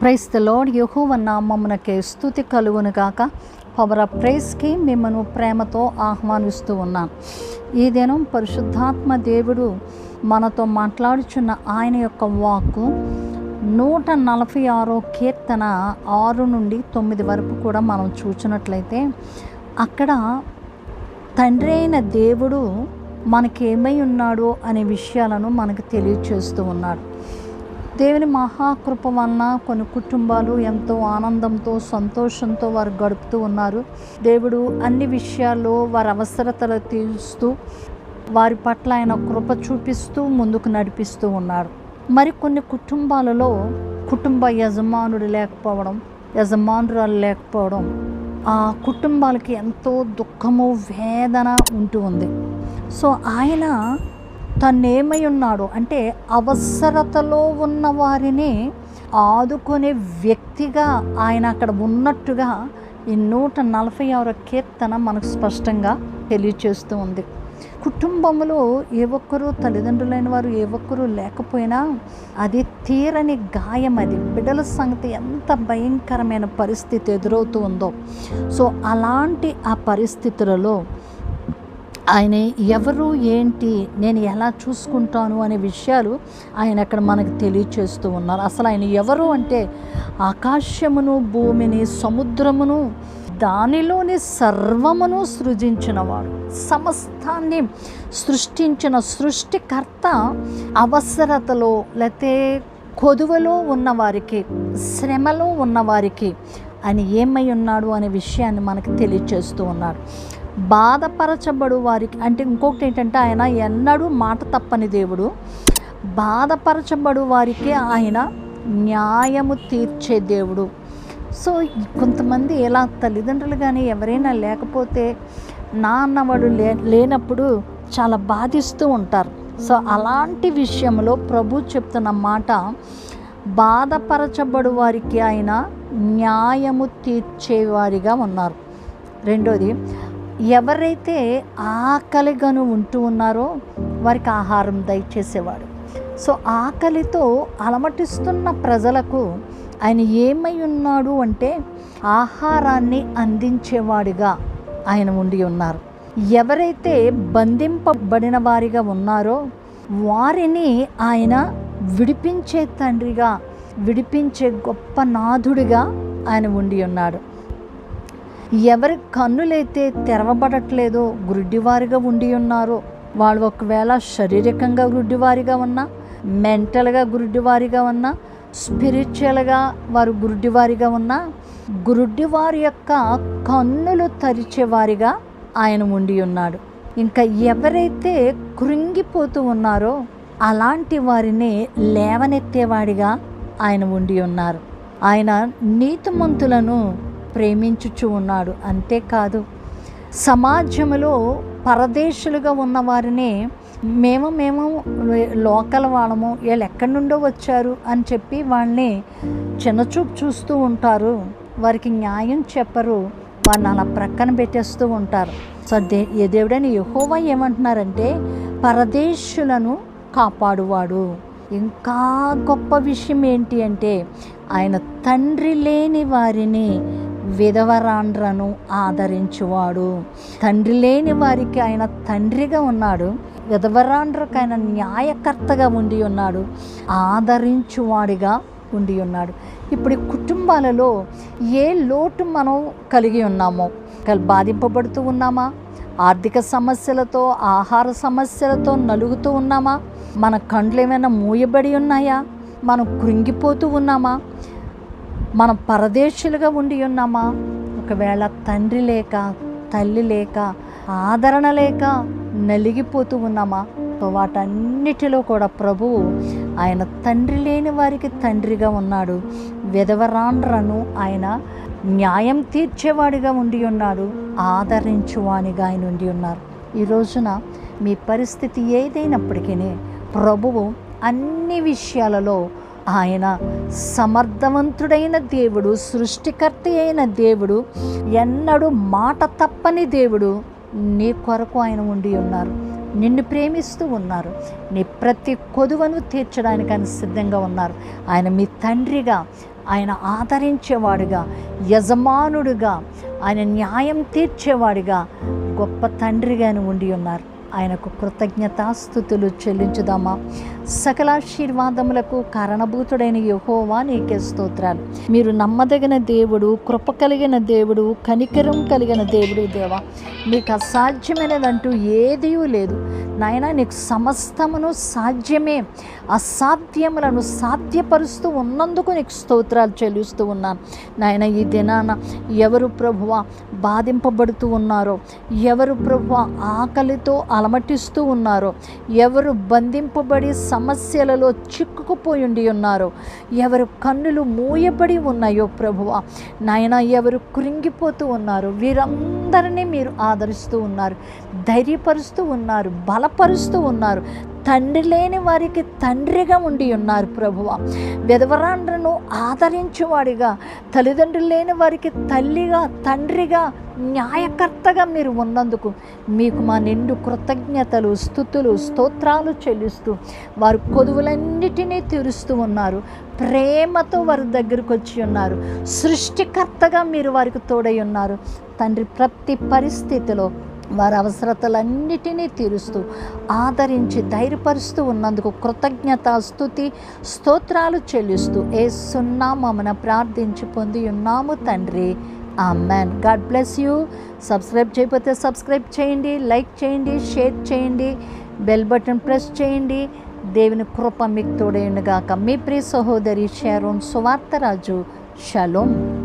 Price the lord యహోవ నామమునకే స్థుతి కలుగును గాక. పవర్ ఆఫ్ ప్రైస్కి మిమ్మల్ని ప్రేమతో ఆహ్వానిస్తూ ఉన్నాను. ఈ దినం పరిశుద్ధాత్మ దేవుడు మనతో మాట్లాడుచున్న ఆయన యొక్క వాక్కు నూట నలభై ఆరో కీర్తన ఆరు నుండి తొమ్మిది వరకు కూడా మనం చూచినట్లయితే అక్కడ తండ్రి అయిన దేవుడు మనకేమై ఉన్నాడు అనే విషయాలను మనకు తెలియచేస్తూ ఉన్నాడు. దేవుని మహాకృప వలన కొన్ని కుటుంబాలు ఎంతో ఆనందంతో సంతోషంతో వారు గడుపుతూ ఉన్నారు. దేవుడు అన్ని విషయాల్లో వారి అవసరతలు తీరుస్తూ వారి పట్ల ఆయన కృప చూపిస్తూ ముందుకు నడిపిస్తూ ఉన్నారు. మరి కొన్ని కుటుంబాలలో కుటుంబ యజమానుడు లేకపోవడం యజమానురాలు లేకపోవడం ఆ కుటుంబాలకి ఎంతో దుఃఖము వేదన ఉంటూ ఉంది. సో ఆయన తనేమై ఉన్నాడు అంటే అవసరతలో ఉన్న వారిని ఆదుకునే వ్యక్తిగా ఆయన అక్కడ ఉన్నట్టుగా ఈ నూట నలభై ఆరు కీర్తన మనకు స్పష్టంగా తెలియచేస్తూ ఉంది. కుటుంబంలో ఏ ఒక్కరు తల్లిదండ్రులైన వారు ఏ ఒక్కరు లేకపోయినా అది తీరని గాయం అది. బిడ్డల సంగతి ఎంత భయంకరమైన పరిస్థితి ఎదురవుతూ ఉందో. సో అలాంటి ఆ పరిస్థితులలో ఆయన ఎవరు ఏంటి నేను ఎలా చూసుకుంటాను అనే విషయాలు ఆయన అక్కడ మనకు తెలియచేస్తూ ఉన్నారు. అసలు ఆయన ఎవరు అంటే ఆకాశమును భూమిని సముద్రమును దానిలోని సర్వమును సృజించినవాడు. సమస్తాన్ని సృష్టించిన సృష్టికర్త అవసరతలో లేతే కొదువలో ఉన్నవారికి శ్రమలో ఉన్నవారికి ఆయన ఏమై ఉన్నాడు అనే విషయాన్ని మనకు తెలియచేస్తూ ఉన్నాడు బాధపరచబడు వారికి అంటే ఇంకొకటి ఏంటంటే ఆయన ఎన్నడూ మాట తప్పని దేవుడు. బాధపరచబడు వారికి ఆయన న్యాయము తీర్చే దేవుడు. సో కొంతమంది ఎలా తల్లిదండ్రులు కానీ ఎవరైనా లేకపోతే నాన్నవాడు లే లేనప్పుడు చాలా బాధిస్తూ ఉంటారు. సో అలాంటి విషయంలో ప్రభు చెప్తున్న మాట బాధపరచబడు వారికి ఆయన న్యాయము తీర్చేవారిగా ఉన్నారు. రెండోది ఎవరైతే ఆకలిగాను ఉంటూ ఉన్నారో వారికి ఆహారం దయచేసేవాడు. సో ఆకలితో అలమటిస్తున్న ప్రజలకు ఆయన ఏమై ఉన్నాడు అంటే ఆహారాన్ని అందించేవాడిగా ఆయన ఉండి ఉన్నారు. ఎవరైతే బంధింపబడిన వారిగా ఉన్నారో వారిని ఆయన విడిపించే తండ్రిగా విడిపించే గొప్ప నాథుడిగా ఆయన ఉండి ఉన్నాడు. ఎవరి కన్నులైతే తెరవబడట్లేదో గుడ్డివారిగా ఉండి ఉన్నారో వాళ్ళు ఒకవేళ శారీరకంగా గుడ్డివారిగా ఉన్నా మెంటల్గా గురుడివారిగా ఉన్నా స్పిరిచువల్గా వారు గురుడివారిగా ఉన్నా గురుడివారి యొక్క కన్నులు తరిచేవారిగా ఆయన ఉండి ఉన్నాడు. ఇంకా ఎవరైతే కృంగిపోతూ ఉన్నారో అలాంటి వారిని లేవనెత్తేవాడిగా ఆయన ఉండి ఉన్నారు. ఆయన నీతిమంతులను ప్రేమించుచు ఉన్నాడు. అంతేకాదు సమాజంలో పరదేశులుగా ఉన్నవారిని మేము మేము లోకల్ వాళ్ళము వీళ్ళు ఎక్కడి నుండో వచ్చారు అని చెప్పి వాళ్ళని చిన్నచూపు చూస్తూ ఉంటారు. వారికి న్యాయం చెప్పరు. వారిని అలా ప్రక్కన పెట్టేస్తూ ఉంటారు. సో దే ఏ దేవుడని యహోవా ఏమంటున్నారంటే పరదేశులను కాపాడువాడు. ఇంకా గొప్ప విషయం ఏంటి అంటే ఆయన తండ్రి లేని వారిని విధవరాండ్రను ఆదరించువాడు. తండ్రి లేని వారికి ఆయన తండ్రిగా ఉన్నాడు. విధవరాండ్రకు ఆయన న్యాయకర్తగా ఉండి ఉన్నాడు. ఆదరించువాడిగా ఉండి ఉన్నాడు. ఇప్పుడు కుటుంబాలలో ఏ లోటు మనం కలిగి ఉన్నామో? బాధింపబడుతూ ఉన్నామా? ఆర్థిక సమస్యలతో ఆహార సమస్యలతో నలుగుతూ ఉన్నామా? మన కండ్లు ఏమైనా మూయబడి ఉన్నాయా? మనం కృంగిపోతూ ఉన్నామా? మనం పరదేశులుగా ఉండి ఉన్నామా? ఒకవేళ తండ్రి లేక తల్లి లేక ఆదరణ లేక నలిగిపోతూ ఉన్నామా? సో వాటన్నిటిలో కూడా ప్రభువు ఆయన తండ్రి లేని వారికి తండ్రిగా ఉన్నాడు. విధవరాండ్రను ఆయన న్యాయం తీర్చేవాడిగా ఉండి ఉన్నాడు. ఆదరించువానిగా ఆయన ఉండి ఉన్నారు. ఈ రోజున మీ పరిస్థితి ఏదైనప్పటికీ ప్రభువు అన్ని విషయాలలో ఆయన సమర్థవంతుడైన దేవుడు సృష్టికర్త అయిన దేవుడు ఎన్నడూ మాట తప్పని దేవుడు నీ కొరకు ఆయన ఉండి ఉన్నారు. నిన్ను ప్రేమిస్తూ ఉన్నారు. నీ ప్రతి కొదువను తీర్చడానికి ఆయన సిద్ధంగా ఉన్నారు. ఆయన మీ తండ్రిగా ఆయన ఆదరించేవాడుగా యజమానుడుగా ఆయన న్యాయం తీర్చేవాడిగా గొప్ప తండ్రిగాను ఉండి ఉన్నారు. ఆయనకు కృతజ్ఞతాస్థుతులు చెల్లించుదామా. సకలాశీర్వాదములకు కారణభూతుడైన యహోవా నీకే స్తోత్రాలు. మీరు నమ్మదగిన దేవుడు కృప కలిగిన దేవుడు కనికరం కలిగిన దేవుడు దేవా. మీకు అసాధ్యమైనదంటూ ఏదీ లేదు. నాయన నీకు సమస్తమును సాధ్యమే అసాధ్యములను సాధ్యపరుస్తూ ఉన్నందుకు నీకు స్తోత్రాలు చెల్లిస్తూ ఉన్నాను. నాయన ఈ దినాన ఎవరు ప్రభువ బాధింపబడుతూ ఉన్నారో ఎవరు ప్రభువ ఆకలితో అలమటిస్తూ ఉన్నారో. ఎవరు బంధింపబడి సమస్యలలో చిక్కుకుపోయి ఉండి ఉన్నారో. ఎవరు కన్నులు మూయబడి ఉన్నాయో ప్రభువ. నాయన ఎవరు కృంగిపోతూ ఉన్నారో. వీరందరినీ మీరు ఆదరిస్తూ ఉన్నారు. ధైర్యపరుస్తూ ఉన్నారు. బలపరుస్తూ ఉన్నారు. తండ్రి లేని వారికి తండ్రిగా ఉండి ఉన్నారు ప్రభువ. విధవరాండ్రను ఆదరించేవాడిగా తల్లిదండ్రులు లేని వారికి తల్లిగా తండ్రిగా న్యాయకర్తగా మీరు ఉన్నందుకు మీకు మా నిండు కృతజ్ఞతలు స్థుతులు స్తోత్రాలు చెల్లిస్తూ వారు కొదువులన్నిటినీ తీరుస్తూ ఉన్నారు. ప్రేమతో వారి దగ్గరకు వచ్చి ఉన్నారు. సృష్టికర్తగా మీరు వారికి తోడై ఉన్నారు. తండ్రి ప్రతి పరిస్థితిలో వారి అవసరతలన్నిటినీ తీరుస్తూ ఆదరించి ధైర్యపరుస్తూ ఉన్నందుకు కృతజ్ఞత స్థుతి స్తోత్రాలు చెల్లిస్తూ ఏ సున్నా ప్రార్థించి పొంది ఉన్నాము తండ్రి. ఆ man god bless you. Subscribe చేయకపోతే సబ్స్క్రైబ్ చేయండి లైక్ చేయండి షేర్ చేయండి బెల్ బటన్ ప్రెస్ చేయండి. దేవుని కృప మీకు తోడేయునుగాక మీ ప్రియ సహోదరి షారోన్ సువార్తరాజు. షలోమ్